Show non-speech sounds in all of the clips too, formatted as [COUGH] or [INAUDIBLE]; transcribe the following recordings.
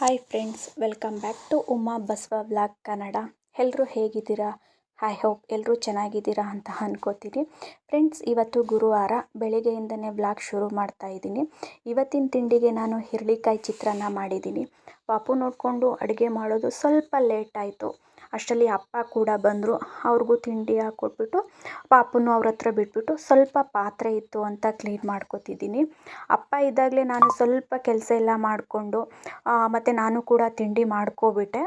Hi friends welcome back to Uma Basava vlog Kannada ಎಲ್ಲರೂ ಹೇಗಿದ್ದೀರಾ? I hope ಎಲ್ಲರೂ ಚೆನ್ನಾಗಿದ್ದೀರಾ ಅಂತ ಅನ್ಕೋತೀನಿ. ಫ್ರೆಂಡ್ಸ್ ಇವತ್ತು ಗುರುವಾರ ಬೆಳಿಗ್ಗೆಯಿಂದನೇ ವ್ಲಾಗ್ ಶುರು ಮಾಡ್ತಾ ಇದ್ದೀನಿ. ಇವತ್ತಿನ ತಿಂಡಿಗೆ ನಾನು ಹಿರಳಿಕಾಯಿ ಚಿತ್ರಾನ್ನ ಮಾಡಿದ್ದೀನಿ. ಪಾಪು ನೋಡಿಕೊಂಡು ಅಡುಗೆ ಮಾಡೋದು ಸ್ವಲ್ಪ ಲೇಟ್ ಆಯಿತು. ಅಷ್ಟರಲ್ಲಿ ಅಪ್ಪ ಕೂಡ ಬಂದರು. ಅವ್ರಿಗೂ ತಿಂಡಿ ಹಾಕ್ಕೊಟ್ಬಿಟ್ಟು ಪಾಪುನು ಅವ್ರ ಹತ್ರ ಬಿಟ್ಬಿಟ್ಟು ಸ್ವಲ್ಪ ಪಾತ್ರೆ ಇತ್ತು ಅಂತ ಕ್ಲೀನ್ ಮಾಡ್ಕೊತಿದ್ದೀನಿ. ಅಪ್ಪ ಇದ್ದಾಗಲೇ ನಾನು ಸ್ವಲ್ಪ ಕೆಲಸ ಎಲ್ಲ ಮಾಡಿಕೊಂಡು ಮತ್ತು ನಾನು ಕೂಡ ತಿಂಡಿ ಮಾಡ್ಕೊಬಿಟ್ಟೆ.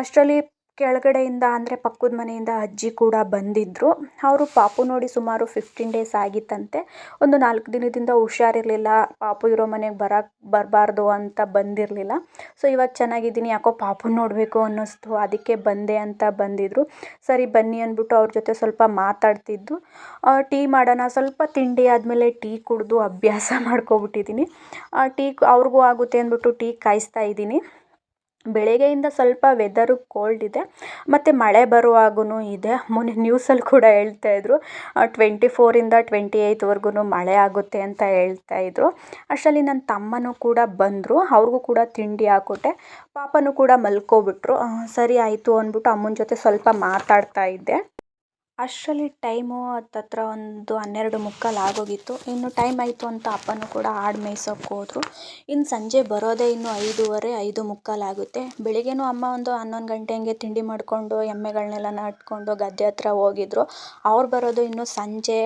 ಅಷ್ಟರಲ್ಲಿ ಕೆಳಗಡೆಯಿಂದ ಅಂದರೆ ಪಕ್ಕದ ಮನೆಯಿಂದ ಅಜ್ಜಿ ಕೂಡ ಬಂದಿದ್ದರು ಅವರು ಪಾಪು ನೋಡಿ ಸುಮಾರು ಫಿಫ್ಟೀನ್ ಡೇಸ್ ಆಗಿತ್ತಂತೆ. ಒಂದು ನಾಲ್ಕು ದಿನದಿಂದ ಹುಷಾರಿರಲಿಲ್ಲ. ಪಾಪು ಇರೋ ಮನೆಗೆ ಬರಕ್ಕೆ ಬರಬಾರ್ದು ಅಂತ ಬಂದಿರಲಿಲ್ಲ. ಸೊ ಇವಾಗ ಚೆನ್ನಾಗಿದ್ದೀನಿ. ಯಾಕೋ ಪಾಪು ನೋಡಬೇಕು ಅನ್ನಿಸ್ತು. ಅದಕ್ಕೆ ಬಂದೆ ಅಂತ ಬಂದಿದ್ದರು ಸರಿ, ಬನ್ನಿ ಅಂದ್ಬಿಟ್ಟು ಅವ್ರ ಜೊತೆ ಸ್ವಲ್ಪ ಮಾತಾಡ್ತಿದ್ದು. ಟೀ ಮಾಡೋಣ. ಸ್ವಲ್ಪ ತಿಂಡಿ ಆದಮೇಲೆ ಟೀ ಕುಡಿದು ಅಭ್ಯಾಸ ಮಾಡ್ಕೊಬಿಟ್ಟಿದ್ದೀನಿ. ಟೀ ಅವ್ರಿಗೂ ಆಗುತ್ತೆ ಅಂದ್ಬಿಟ್ಟು ಟೀ ಕಾಯಿಸ್ತಾ ಇದ್ದೀನಿ. ಬೆಳಗ್ಗೆಯಿಂದ ಸ್ವಲ್ಪ ವೆದರು ಕೋಲ್ಡ್ ಇದೆ, ಮತ್ತು ಮಳೆ ಬರುವಾಗೂ ಇದೆ. ಮೊನ್ನೆ ನ್ಯೂಸಲ್ಲಿ ಕೂಡ ಹೇಳ್ತಾ ಇದ್ರು ಟ್ವೆಂಟಿ ಫೋರಿಂದ ಟ್ವೆಂಟಿ ಏಯ್ತ್ವರ್ಗೂ ಮಳೆ ಆಗುತ್ತೆ ಅಂತ ಹೇಳ್ತಾ ಇದ್ರು. ಅಷ್ಟರಲ್ಲಿ ನನ್ನ ತಮ್ಮನೂ ಕೂಡ ಬಂದರು, ಅವ್ರಿಗೂ ಕೂಡ ತಿಂಡಿ ಹಾಕ್ಕೊಟ್ಟೆ ಪಾಪನೂ ಕೂಡ ಮಲ್ಕೋಬಿಟ್ರು. ಸರಿ ಆಯಿತು ಅಂದ್ಬಿಟ್ಟು ಅಮ್ಮನ ಜೊತೆ ಸ್ವಲ್ಪ ಮಾತಾಡ್ತಾ ಇದ್ದೆ. ಅಷ್ಟರಲ್ಲಿ ಟೈಮು ಹತ್ತತ್ರ ಒಂದು ಹನ್ನೆರಡು ಮುಕ್ಕಾಲು ಆಗೋಗಿತ್ತು. ಇನ್ನು ಟೈಮ್ ಆಯಿತು ಅಂತ ಅಪ್ಪನೂ ಕೂಡ ಆಡು ಮೇಯ್ಸೋಕ್ಕೆ ಹೋದರು. ಇನ್ನು ಸಂಜೆ ಬರೋದೇ ಇನ್ನು ಐದೂವರೆ, ಐದು ಮುಕ್ಕಾಲು ಆಗುತ್ತೆ. ಬೆಳಿಗ್ಗೆಯೂ ಅಮ್ಮ ಒಂದು ಹನ್ನೊಂದು ಗಂಟೆ ಹಂಗೆ ತಿಂಡಿ ಮಾಡಿಕೊಂಡು ಎಮ್ಮೆಗಳನ್ನೆಲ್ಲ ನಡ್ಕೊಂಡು ಗದ್ದೆ ಹತ್ರ ಹೋಗಿದ್ರು. ಅವ್ರು ಬರೋದು ಇನ್ನು ಸಂಜೆ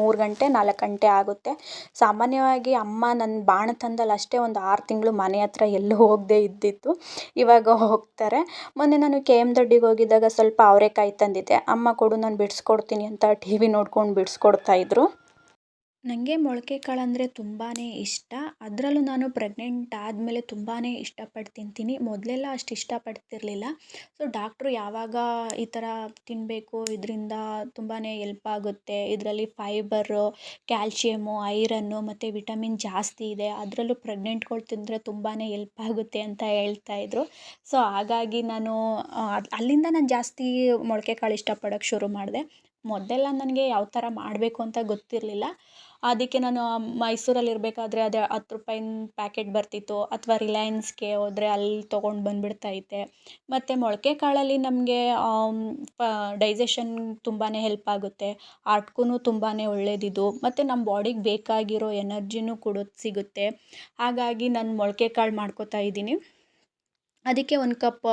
ಮೂರು ಗಂಟೆ, ನಾಲ್ಕು ಗಂಟೆ ಆಗುತ್ತೆ. ಸಾಮಾನ್ಯವಾಗಿ ಅಮ್ಮ ನನ್ನ ಬಾಣತನದಲ್ಲಿ ಅಷ್ಟೇ ಒಂದು ಆರು ತಿಂಗಳು ಮನೆ ಹತ್ರ ಎಲ್ಲೂ ಹೋಗದೇ ಇದ್ದಿತ್ತು. ಇವಾಗ ಹೋಗ್ತಾರೆ. ಮೊನ್ನೆ ನಾನು ಕೆ ಎಂ ದೊಡ್ಡಿಗೆ ಹೋಗಿದ್ದಾಗ ಸ್ವಲ್ಪ ಅವರೆಕಾಯಿ ತಂದಿದ್ದೆ. ಅಮ್ಮ ಕೊಡು, ನಾನು ಬಿಡಿಸ್ಕೊಡ್ತೀನಿ ಅಂತ ಟಿ ವಿ ನೋಡ್ಕೊಂಡು ಬಿಡಿಸ್ಕೊಡ್ತಾ ಇದ್ರು. ನನಗೆ ಮೊಳಕೆ ಕಾಳು ಅಂದರೆ ತುಂಬಾ ಇಷ್ಟ. ಅದರಲ್ಲೂ ನಾನು ಪ್ರೆಗ್ನೆಂಟ್ ಆದಮೇಲೆ ತುಂಬಾ ಇಷ್ಟಪಟ್ಟು ತಿಂತೀನಿ. ಮೊದಲೆಲ್ಲ ಅಷ್ಟು ಇಷ್ಟಪಡ್ತಿರಲಿಲ್ಲ. ಸೊ ಡಾಕ್ಟ್ರು ಯಾವಾಗ ಈ ಥರ ತಿನ್ನಬೇಕು ಇದರಿಂದ ತುಂಬಾ ಎಲ್ಪ್ ಆಗುತ್ತೆ. ಇದರಲ್ಲಿ ಫೈಬರು ಕ್ಯಾಲ್ಶಿಯಮು ಐರನ್ನು ಮತ್ತು ವಿಟಮಿನ್ ಜಾಸ್ತಿ ಇದೆ. ಅದರಲ್ಲೂ ಪ್ರೆಗ್ನೆಂಟ್ಗಳು ತಿಂದರೆ ತುಂಬಾ ಎಲ್ಪ್ ಆಗುತ್ತೆ ಅಂತ ಹೇಳ್ತಾಯಿದ್ರು ಸೊ ಹಾಗಾಗಿ ನಾನು ಅಲ್ಲಿಂದ ನಾನು ಜಾಸ್ತಿ ಮೊಳಕೆ ಕಾಳು ಇಷ್ಟಪಡೋಕ್ಕೆ ಶುರು ಮಾಡಿದೆ. ಮೊದಲೆಲ್ಲ ನನಗೆ ಯಾವ ಥರ ಮಾಡಬೇಕು ಅಂತ ಗೊತ್ತಿರಲಿಲ್ಲ. ಅದಕ್ಕೆ ನಾನು ಮೈಸೂರಲ್ಲಿ ಇರಬೇಕಾದ್ರೆ ಅದೇ ಹತ್ತು ರೂಪಾಯಿನ ಪ್ಯಾಕೆಟ್ ಬರ್ತಿತ್ತು ಅಥವಾ ರಿಲಯನ್ಸ್ಗೆ ಹೋದರೆ ಅಲ್ಲಿ ತೊಗೊಂಡು ಬಂದುಬಿಡ್ತಾ ಇದ್ದೆ. ಮತ್ತು ಮೊಳಕೆ ಕಾಳಲ್ಲಿ ನಮಗೆ ಡೈಜೆಷನ್ ತುಂಬಾ ಹೆಲ್ಪ್ ಆಗುತ್ತೆ. ಹಾರ್ಟ್ಗೂ ತುಂಬಾ ಒಳ್ಳೇದಿದು. ಮತ್ತು ನಮ್ಮ ಬಾಡಿಗೆ ಬೇಕಾಗಿರೋ ಎನರ್ಜಿನೂ ಕೊಡೋದು ಸಿಗುತ್ತೆ. ಹಾಗಾಗಿ ನಾನು ಮೊಳಕೆ ಕಾಳು ಮಾಡ್ಕೋತಾ ಇದ್ದೀನಿ. ಅದಕ್ಕೆ ಒಂದು ಕಪ್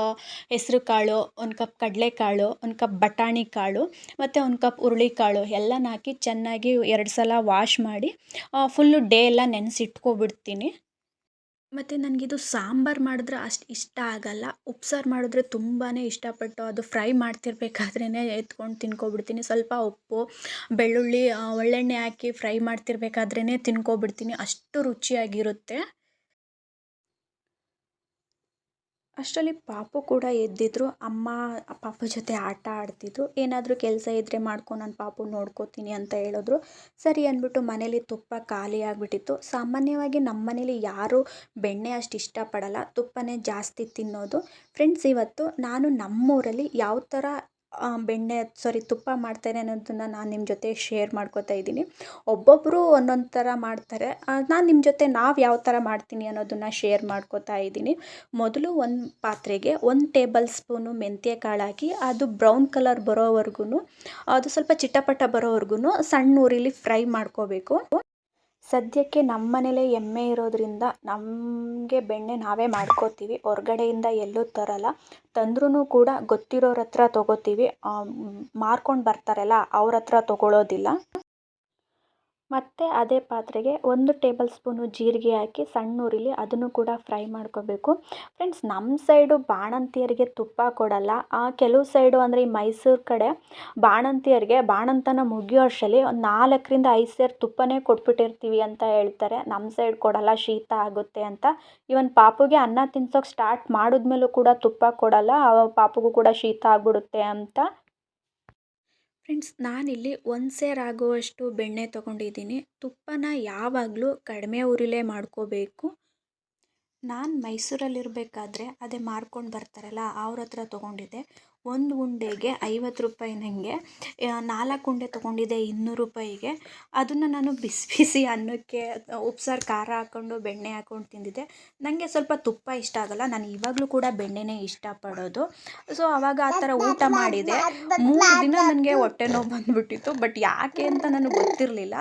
ಹೆಸ್ರು ಕಾಳು, ಒಂದು ಕಪ್ ಕಡಲೆಕಾಳು ಒಂದು ಕಪ್ ಬಟಾಣಿ ಕಾಳು, ಮತ್ತು ಒಂದು ಕಪ್ ಹುರುಳಿಕಾಳು ಎಲ್ಲನ ಹಾಕಿ ಚೆನ್ನಾಗಿ ಎರಡು ಸಲ ವಾಶ್ ಮಾಡಿ ಫುಲ್ಲು ಡೇ ಎಲ್ಲ ನೆನೆಸಿಟ್ಕೊಬಿಡ್ತೀನಿ. ಮತ್ತು ನನಗಿದು ಸಾಂಬಾರು ಮಾಡಿದ್ರೆ ಅಷ್ಟು ಇಷ್ಟ ಆಗಲ್ಲ. ಉಪ್ಸಾರು ಮಾಡಿದ್ರೆ ತುಂಬಾ ಇಷ್ಟಪಟ್ಟು ಅದು ಫ್ರೈ ಮಾಡ್ತಿರ್ಬೇಕಾದ್ರೇ ಎತ್ಕೊಂಡು ತಿನ್ಕೊಬಿಡ್ತೀನಿ. ಸ್ವಲ್ಪ ಉಪ್ಪು, ಬೆಳ್ಳುಳ್ಳಿ ಒಳ್ಳೆಣ್ಣೆ ಹಾಕಿ ಫ್ರೈ ಮಾಡ್ತಿರ್ಬೇಕಾದ್ರೇ ತಿನ್ಕೊಬಿಡ್ತೀನಿ. ಅಷ್ಟು ರುಚಿಯಾಗಿರುತ್ತೆ. ಅಷ್ಟರಲ್ಲಿ ಪಾಪು ಕೂಡ ಎದ್ದಿದ್ರು. ಅಮ್ಮ, ಪಾಪು ಜೊತೆ ಆಟ ಆಡ್ತಿದ್ರು. ಏನಾದರೂ ಕೆಲಸ ಇದ್ದರೆ ಮಾಡ್ಕೊ, ನಾನು ಪಾಪು ನೋಡ್ಕೋತೀನಿ ಅಂತ ಹೇಳಿದ್ರು. ಸರಿ ಅಂದ್ಬಿಟ್ಟು ಮನೇಲಿ ತುಪ್ಪ ಖಾಲಿ ಆಗಿಬಿಟ್ಟಿತ್ತು. ಸಾಮಾನ್ಯವಾಗಿ ನಮ್ಮ ಮನೇಲಿ ಯಾರೂ ಬೆಣ್ಣೆ ಅಷ್ಟು ಇಷ್ಟಪಡಲ್ಲ. ತುಪ್ಪನೇ ಜಾಸ್ತಿ ತಿನ್ನೋದು. ಫ್ರೆಂಡ್ಸ್ ಇವತ್ತು ನಾನು ನಮ್ಮೂರಲ್ಲಿ ಯಾವ ಥರ ಬೆಣ್ಣೆ ಸಾರಿ ತುಪ್ಪ ಮಾಡ್ತಾರೆ ಅನ್ನೋದನ್ನು ನಾನು ನಿಮ್ಮ ಜೊತೆ ಶೇರ್ ಮಾಡ್ಕೋತಾ ಇದ್ದೀನಿ. ಒಬ್ಬೊಬ್ಬರು ಒಂದೊಂದು ಥರ ಮಾಡ್ತಾರೆ. ನಾನು ನಿಮ್ಮ ಜೊತೆ ನಾವು ಯಾವ ಥರ ಮಾಡ್ತೀನಿ ಅನ್ನೋದನ್ನು ಶೇರ್ ಮಾಡ್ಕೋತಾ ಇದ್ದೀನಿ. ಮೊದಲು ಒಂದು ಪಾತ್ರೆಗೆ ಒಂದು ಟೇಬಲ್ ಸ್ಪೂನು ಮೆಂತ್ಯ ಕಾಳು ಹಾಕಿ, ಅದು ಬ್ರೌನ್ ಕಲರ್ ಬರೋವರೆಗೂ ಅದು ಸ್ವಲ್ಪ ಚಿಟಪಟ ಬರೋವರೆಗೂ ಸಣ್ಣ ಉರಿಲಿ ಫ್ರೈ ಮಾಡ್ಕೋಬೇಕು. ಸದ್ಯಕ್ಕೆ ನಮ್ಮ ಮನೇಲೆ ಎಮ್ಮೆ ಇರೋದರಿಂದ ನಮಗೆ ಬೆಣ್ಣೆ ನಾವೇ ಮಾಡ್ಕೋತೀವಿ. ಹೊರ್ಗಡೆಯಿಂದ ಎಲ್ಲೂ ತರಲ್ಲ. ತಂದ್ರೂ ಕೂಡ ಗೊತ್ತಿರೋರ ಹತ್ರ ತೊಗೋತೀವಿ. ಮಾರ್ಕೊಂಡು ಬರ್ತಾರಲ್ಲ, ಅವ್ರ ಹತ್ರ ತೊಗೊಳ್ಳೋದಿಲ್ಲ ಮತ್ತು ಅದೇ ಪಾತ್ರೆಗೆ ಒಂದು ಟೇಬಲ್ ಸ್ಪೂನು ಜೀರಿಗೆ ಹಾಕಿ ಸಣ್ಣ ಉರಿಲಿ ಅದನ್ನು ಕೂಡ ಫ್ರೈ ಮಾಡ್ಕೋಬೇಕು. ಫ್ರೆಂಡ್ಸ್, ನಮ್ಮ ಸೈಡು ಬಾಣಂತಿಯರಿಗೆ ತುಪ್ಪ ಕೊಡಲ್ಲ. ಕೆಲವು ಸೈಡು ಅಂದರೆ ಈ ಮೈಸೂರು ಕಡೆ ಬಾಣಂತಿಯರಿಗೆ ಬಾಣಂತನ ಮುಗಿಯೋ ಅಷ್ಟರಲ್ಲಿ ಒಂದು ನಾಲ್ಕರಿಂದ ಐದು ಸೇರು ತುಪ್ಪನೇ ಕೊಟ್ಬಿಟ್ಟಿರ್ತೀವಿ ಅಂತ ಹೇಳ್ತಾರೆ. ನಮ್ಮ ಸೈಡ್ ಕೊಡಲ್ಲ, ಶೀತ ಆಗುತ್ತೆ ಅಂತ. ಇವನ್ ಪಾಪುಗೆ ಅನ್ನ ತಿನ್ಸೋಕೆ ಸ್ಟಾರ್ಟ್ ಮಾಡಿದ್ಮೇಲೂ ಕೂಡ ತುಪ್ಪ ಕೊಡಲ್ಲ ಪಾಪುಗೂ ಕೂಡ ಶೀತ ಆಗಿಬಿಡುತ್ತೆ ಅಂತ ಫ್ರೆಂಡ್ಸ್, ನಾನಿಲ್ಲಿ ಒಂದು ಸೇರು ಆಗುವಷ್ಟು ಬೆಣ್ಣೆ ತೊಗೊಂಡಿದ್ದೀನಿ. ತುಪ್ಪನ ಯಾವಾಗಲೂ ಕಡಿಮೆ ಉರಿಲೇ ಮಾಡ್ಕೋಬೇಕು. ನಾನು ಮೈಸೂರಲ್ಲಿರಬೇಕಾದ್ರೆ ಅದೇ ಮಾರ್ಕೊಂಡು ಬರ್ತಾರಲ್ಲ, ಅವ್ರ ಹತ್ರ ತೊಗೊಂಡಿದ್ದೆ. ಒಂದು ಉಂಡೆಗೆ ಐವತ್ತು ರೂಪಾಯಿ ನನಗೆ ನಾಲ್ಕು ಉಂಡೆ ತೊಗೊಂಡಿದ್ದೆ ಇನ್ನೂರು ರೂಪಾಯಿಗೆ. ಅದನ್ನು ನಾನು ಬಿಸಿ ಬಿಸಿ ಅನ್ನಕ್ಕೆ, ಉಪ್ಸಾರು, ಖಾರ ಹಾಕ್ಕೊಂಡು ಬೆಣ್ಣೆ ಹಾಕ್ಕೊಂಡು ತಿಂದಿದ್ದೆ. ನನಗೆ ಸ್ವಲ್ಪ ತುಪ್ಪ ಇಷ್ಟ ಆಗಲ್ಲ, ನಾನು ಇವಾಗಲೂ ಕೂಡ ಬೆಣ್ಣೆನೇ ಇಷ್ಟಪಡೋದು. ಸೊ ಆವಾಗ ಆ ಥರ ಊಟ ಮಾಡಿದೆ. ಮೂರು ದಿನ ನನಗೆ ಹೊಟ್ಟೆ ನೋವು ಬಂದುಬಿಟ್ಟಿತ್ತು ಬಟ್ ಯಾಕೆ ಅಂತ ನನಗೆ ಗೊತ್ತಿರಲಿಲ್ಲ.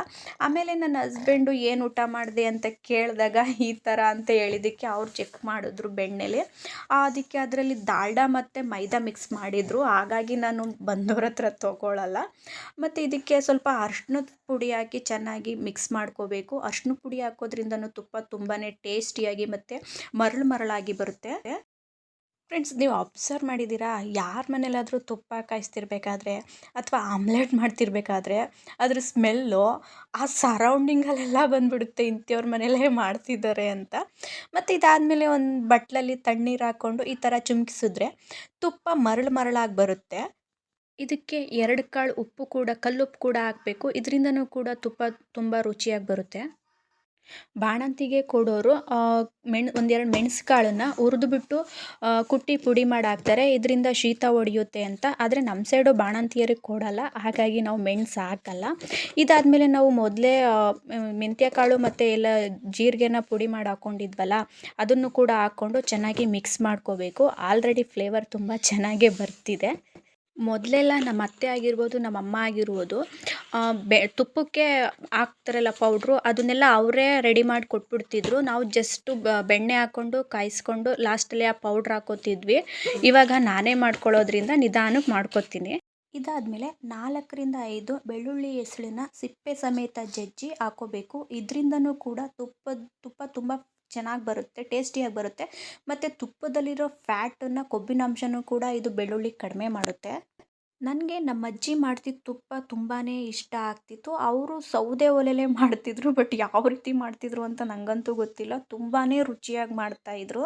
ಆಮೇಲೆ ನನ್ನ ಹಸ್ಬೆಂಡು ಏನು ಊಟ ಮಾಡಿದೆ ಅಂತ ಕೇಳಿದಾಗ ಈ ಥರ ಅಂತ ಹೇಳಿದ್ದಕ್ಕೆ ಅವ್ರು ಚೆಕ್ ಮಾಡಿದ್ರು ಬೆಣ್ಣೆಲಿ. ಅದಕ್ಕೆ ಅದರಲ್ಲಿ ದಾಲ್ಡಾ ಮತ್ತು ಮೈದಾ ಮಿಕ್ಸ್ ಮಾಡಿದರು. ಹಾಗಾಗಿ ನಾನು ಬಂದವ್ರ ಹತ್ರ ತೊಗೊಳಲ್ಲ. ಮತ್ತು ಇದಕ್ಕೆ ಸ್ವಲ್ಪ ಅರ್ಶಿನದ ಪುಡಿ ಹಾಕಿ ಚೆನ್ನಾಗಿ ಮಿಕ್ಸ್ ಮಾಡ್ಕೋಬೇಕು. ಅರ್ಶಿನ ಪುಡಿ ಹಾಕೋದ್ರಿಂದನೂ ತುಪ್ಪ ತುಂಬಾ ಟೇಸ್ಟಿಯಾಗಿ ಮತ್ತು ಮರಳು ಮರಳಾಗಿ ಬರುತ್ತೆ. ಫ್ರೆಂಡ್ಸ್ ನೀವು ಅಬ್ಸರ್ವ್ ಮಾಡಿದ್ದೀರಾ? ಯಾರ ಮನೇಲಾದರೂ ತುಪ್ಪ ಕಾಯಿಸ್ತಿರ್ಬೇಕಾದ್ರೆ ಅಥವಾ ಆಮ್ಲೆಟ್ ಮಾಡ್ತಿರ್ಬೇಕಾದ್ರೆ ಅದ್ರ ಸ್ಮೆಲ್ಲು ಆ ಸರೌಂಡಿಂಗಲ್ಲೆಲ್ಲ ಬಂದುಬಿಡುತ್ತೆ ಇಂಥವ್ರ ಮನೇಲೇ ಮಾಡ್ತಿದ್ದಾರೆ ಅಂತ. ಮತ್ತು ಇದಾದಮೇಲೆ ಒಂದು ಬಟ್ಲಲ್ಲಿ ತಣ್ಣೀರು ಹಾಕ್ಕೊಂಡು ಈ ಥರ ಚುಮ್ಕಿಸಿದ್ರೆ ತುಪ್ಪ ಮರಳು ಮರಳಾಗಿ ಬರುತ್ತೆ. ಇದಕ್ಕೆ ಎರಡು ಕಾಳು ಉಪ್ಪು ಕೂಡ, ಕಲ್ಲುಪ್ಪು ಕೂಡ ಹಾಕಬೇಕು. ಇದರಿಂದನೂ ಕೂಡ ತುಪ್ಪ ತುಂಬ ರುಚಿಯಾಗಿ ಬರುತ್ತೆ. ಬಾಣಂತಿಗೆ ಕೊಡೋರು ಮೆಣ್, ಒಂದೆರಡು ಮೆಣ್ಸುಕಾಳನ್ನು ಹುರಿದು ಹುರಿದ್ಬಿಟ್ಟು ಕುಟ್ಟಿ ಪುಡಿ ಮಾಡಿ ಹಾಕ್ತಾರೆ ಇದರಿಂದ ಶೀತ ಹೊಡೆಯುತ್ತೆ ಅಂತ. ಆದರೆ ನಮ್ಮ ಸೈಡು ಬಾಣಂತಿಯರಿಗೆ ಕೊಡಲ್ಲ. ಹಾಗಾಗಿ ನಾವು ಮೆಣಸು ಹಾಕಲ್ಲ. ಇದಾದಮೇಲೆ ನಾವು ಮೊದಲೇ ಮೆಂತ್ಯ ಕಾಳು ಮತ್ತು ಎಲ್ಲ ಜೀರಿಗೆನ ಪುಡಿ ಮಾಡಿ ಹಾಕ್ಕೊಂಡಿದ್ವಲ್ಲ ಅದನ್ನು ಕೂಡ ಹಾಕ್ಕೊಂಡು ಚೆನ್ನಾಗಿ ಮಿಕ್ಸ್ ಮಾಡ್ಕೋಬೇಕು. ಆಲ್ರೆಡಿ ಫ್ಲೇವರ್ ತುಂಬ ಚೆನ್ನಾಗೇ ಬರ್ತಿದೆ. ಮೊದಲೆಲ್ಲ ನಮ್ಮ ಅತ್ತೆ ಆಗಿರ್ಬೋದು, ನಮ್ಮ ಅಮ್ಮ ಆಗಿರ್ಬೋದು ಬೆ, ತುಪ್ಪಕ್ಕೆ ಹಾಕ್ತಾರಲ್ಲ ಪೌಡ್ರು ಅದನ್ನೆಲ್ಲ ಅವರೇ ರೆಡಿ ಮಾಡಿ ಕೊಟ್ಬಿಡ್ತಿದ್ರು. ನಾವು ಜಸ್ಟು ಬೆಣ್ಣೆ ಹಾಕ್ಕೊಂಡು ಕಾಯಿಸ್ಕೊಂಡು ಲಾಸ್ಟಲ್ಲಿ ಆ ಪೌಡ್ರ್ ಹಾಕೋತಿದ್ವಿ. ಇವಾಗ ನಾನೇ ಮಾಡ್ಕೊಳ್ಳೋದ್ರಿಂದ ನಿಧಾನಕ್ಕೆ ಮಾಡ್ಕೊತೀನಿ. ಇದಾದಮೇಲೆ ನಾಲ್ಕರಿಂದ ಐದು ಬೆಳ್ಳುಳ್ಳಿ ಹೆಸಳನ್ನ ಸಿಪ್ಪೆ ಸಮೇತ ಜಜ್ಜಿ ಹಾಕ್ಕೋಬೇಕು ಇದರಿಂದನೂ ಕೂಡ ತುಪ್ಪದ, ತುಪ್ಪ ತುಂಬ ಚೆನ್ನಾಗಿ ಬರುತ್ತೆ, ಟೇಸ್ಟಿಯಾಗಿ ಬರುತ್ತೆ. ಮತ್ತು ತುಪ್ಪದಲ್ಲಿರೋ ಫ್ಯಾಟನ್ನು ಕೊಬ್ಬಿನಾಂಶನೂ ಕೂಡ ಇದು ಬೆಳ್ಳುಳ್ಳಿ ಕಡಿಮೆ ಮಾಡುತ್ತೆ. ನನಗೆ ನಮ್ಮ ಅಜ್ಜಿ ಮಾಡ್ತಿದ್ದ ತುಪ್ಪ ತುಂಬಾ ಇಷ್ಟ ಆಗ್ತಿತ್ತು. ಅವರು ಸೌದೆ ಒಲೆಲೇ ಮಾಡ್ತಿದ್ರು, ಬಟ್ ಯಾವ ರೀತಿ ಮಾಡ್ತಿದ್ರು ಅಂತ ನನಗಂತೂ ಗೊತ್ತಿಲ್ಲ. ತುಂಬಾ ರುಚಿಯಾಗಿ ಮಾಡ್ತಾಯಿದ್ರು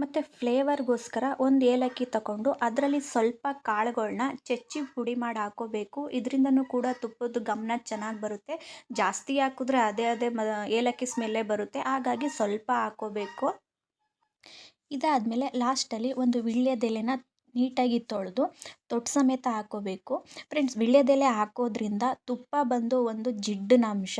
ಮತ್ತು ಫ್ಲೇವರ್ಗೋಸ್ಕರ ಒಂದು ಏಲಕ್ಕಿ ತಗೊಂಡು ಅದರಲ್ಲಿ ಸ್ವಲ್ಪ ಕಾಳುಗಳನ್ನ ಚಚ್ಚಿ ಪುಡಿ ಮಾಡಿ ಹಾಕೋಬೇಕು. ಇದರಿಂದನೂ ಕೂಡ ತುಪ್ಪದ ಗಮನ ಚೆನ್ನಾಗಿ ಬರುತ್ತೆ. ಜಾಸ್ತಿ ಹಾಕಿದ್ರೆ ಅದೇ ಅದೇ ಮ, ಏಲಕ್ಕಿ ಸ್ಮೆಲ್ಲೇ ಬರುತ್ತೆ. ಹಾಗಾಗಿ ಸ್ವಲ್ಪ ಹಾಕೋಬೇಕು. ಇದಾದಮೇಲೆ ಲಾಸ್ಟಲ್ಲಿ ಒಂದು ವೀಳ್ಯದೆಲೆನ ನೀಟಾಗಿ ತೊಳೆದು ತೊಟ್ಟು ಸಮೇತ ಹಾಕ್ಕೋಬೇಕು ಫ್ರೆಂಡ್ಸ್, ವೀಳ್ಯದೆಲೆ ಹಾಕೋದ್ರಿಂದ ತುಪ್ಪ ಬಂದು ಒಂದು ಜಿಡ್ಡಿನ ಅಂಶ,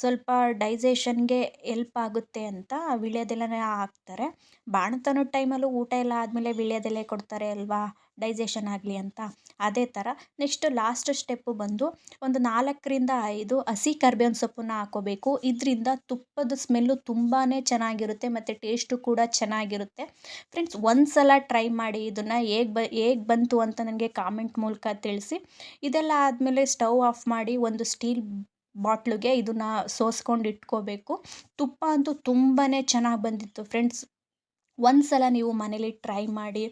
ಸ್ವಲ್ಪ ಡೈಜೆಷನ್ಗೆ ಎಲ್ಪ್ ಆಗುತ್ತೆ ಅಂತ ವೀಳ್ಯದೆಲೆನ ಹಾಕ್ತಾರೆ. ಬಾಣತನದ ಟೈಮಲ್ಲೂ ಊಟ ಎಲ್ಲ ಆದಮೇಲೆ ವೀಳ್ಯದೆಲೆ ಕೊಡ್ತಾರೆ ಅಲ್ವಾ, ಡೈಜೆಷನ್ ಆಗಲಿ ಅಂತ. ಅದೇ ಥರ ನೆಕ್ಸ್ಟ್ ಲಾಸ್ಟ್ ಸ್ಟೆಪ್ಪು ಬಂದು ಒಂದು ನಾಲ್ಕರಿಂದ ಐದು ಹಸಿ ಕರ್ಬೇವಿನ ಸೊಪ್ಪನ್ನ ಹಾಕೋಬೇಕು. ಇದರಿಂದ ತುಪ್ಪದ ಸ್ಮೆಲ್ಲು ತುಂಬಾ ಚೆನ್ನಾಗಿರುತ್ತೆ ಮತ್ತು ಟೇಸ್ಟು ಕೂಡ ಚೆನ್ನಾಗಿರುತ್ತೆ. ಫ್ರೆಂಡ್ಸ್ ಒಂದು ಸಲ ಟ್ರೈ ಮಾಡಿ ಇದನ್ನು ಹೇಗೆ ಬ ಹೇಗೆ ಬಂತು ಅಂತ ನನಗೆ ಕಾಮೆಂಟ್ ಮೂಲಕ ತಿಳಿಸಿ. ಇದೆಲ್ಲ ಆದಮೇಲೆ ಸ್ಟವ್ ಆಫ್ ಮಾಡಿ ಒಂದು ಸ್ಟೀಲ್ ಬಾಟ್ಲಿಗೆ ಇದನ್ನು ಸೋಸ್ಕೊಂಡು ಇಟ್ಕೋಬೇಕು. ತುಪ್ಪ ಅಂತೂ ತುಂಬಾ ಚೆನ್ನಾಗಿ ಬಂದಿತ್ತು ಫ್ರೆಂಡ್ಸ್ ಒಂದು ಸಲ ನೀವು ಮನೇಲಿ ಟ್ರೈ ಮಾಡಿ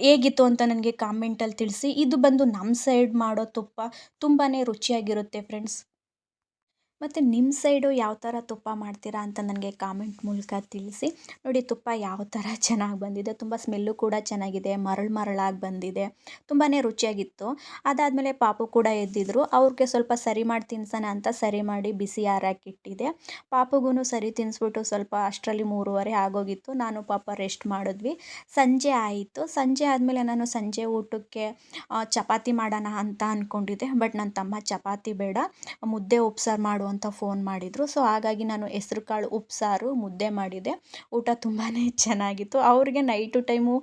ಹೇಗಿತ್ತು ಅಂತ ನನಗೆ ಕಾಮೆಂಟಲ್ಲಿ ತಿಳಿಸಿ. ಇದು ಬಂದು ನಮ್ಮ ಸೈಡ್ ಮಾಡೋ ತುಪ್ಪ ತುಂಬಾ ರುಚಿಯಾಗಿರುತ್ತೆ ಫ್ರೆಂಡ್ಸ್ ಮತ್ತು ನಿಮ್ಮ ಸೈಡು ಯಾವ ಥರ ತುಪ್ಪ ಮಾಡ್ತೀರಾ ಅಂತ ನನಗೆ ಕಾಮೆಂಟ್ ಮೂಲಕ ತಿಳಿಸಿ. ನೋಡಿ, ತುಪ್ಪ ಯಾವ ಥರ [LAUGHS] ಚೆನ್ನಾಗಿ ಬಂದಿದೆ. ತುಂಬ ಸ್ಮೆಲ್ಲು ಕೂಡ ಚೆನ್ನಾಗಿದೆ. ಮರಳು ಮರಳಾಗಿ ಬಂದಿದೆ. ತುಂಬಾ ರುಚಿಯಾಗಿತ್ತು. ಅದಾದಮೇಲೆ ಪಾಪು ಕೂಡ ಎದ್ದಿದ್ರು. ಅವ್ರಿಗೆ ಸ್ವಲ್ಪ ಸರಿ ಮಾಡಿ ತಿನ್ಸೋಣ ಅಂತ ಸರಿ ಮಾಡಿ ಬಿಸಿ ಆರಾಕಿಟ್ಟಿದೆ ಪಾಪುಗೂ ಸರಿ ತಿನ್ನಿಸ್ಬಿಟ್ಟು ಸ್ವಲ್ಪ ಅಷ್ಟರಲ್ಲಿ ಮೂರುವರೆ ಆಗೋಗಿತ್ತು. ನಾನು ಪಾಪ ರೆಸ್ಟ್ ಮಾಡಿದ್ವಿ. ಸಂಜೆ ಆಯಿತು. ಸಂಜೆ ಆದಮೇಲೆ ನಾನು ಸಂಜೆ ಊಟಕ್ಕೆ ಚಪಾತಿ ಮಾಡೋಣ ಅಂತ ಅಂದ್ಕೊಂಡಿದ್ದೆ ಬಟ್ ನನ್ನ ತಮ್ಮ ಚಪಾತಿ ಬೇಡ. ಮುದ್ದೆ ಉಪ್ಸಾರು ಮಾಡು ಅಂತ ಫೋನ್ ಮಾಡಿದರು. ಸೊ ಹಾಗಾಗಿ ನಾನು ಹೆಸ್ರು ಕಾಳು ಉಪ್ಸಾರು ಮುದ್ದೆ ಮಾಡಿದೆ. ಊಟ ತುಂಬಾ ಚೆನ್ನಾಗಿತ್ತು. ಅವ್ರಿಗೆ ನೈಟು ಟೈಮು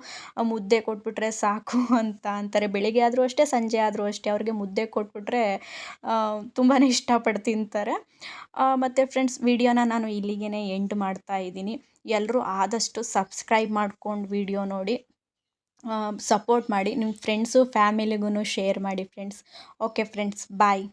ಮುದ್ದೆ ಕೊಟ್ಬಿಟ್ರೆ ಸಾಕು ಅಂತ ಅಂತಾರೆ. ಬೆಳಿಗ್ಗೆ ಆದರೂ ಅಷ್ಟೇ, ಸಂಜೆ ಆದರೂ ಅಷ್ಟೇ ಅವ್ರಿಗೆ ಮುದ್ದೆ ಕೊಟ್ಬಿಟ್ರೆ ತುಂಬಾ ಇಷ್ಟಪಟ್ಟು ತಿಂತಾರೆ. ಮತ್ತು ಫ್ರೆಂಡ್ಸ್ ವಿಡಿಯೋನ ನಾನು ಇಲ್ಲಿಗೆ ಎಂಡ್ ಮಾಡ್ತಾ ಇದ್ದೀನಿ. ಎಲ್ಲರೂ ಆದಷ್ಟು ಸಬ್ಸ್ಕ್ರೈಬ್ ಮಾಡ್ಕೊಂಡು ವಿಡಿಯೋ ನೋಡಿ. ಸಪೋರ್ಟ್ ಮಾಡಿ. ನಿಮ್ಮ ಫ್ರೆಂಡ್ಸು ಫ್ಯಾಮಿಲಿಗೂ ಶೇರ್ ಮಾಡಿ ಫ್ರೆಂಡ್ಸ್ ಓಕೆ ಫ್ರೆಂಡ್ಸ್ ಬಾಯ್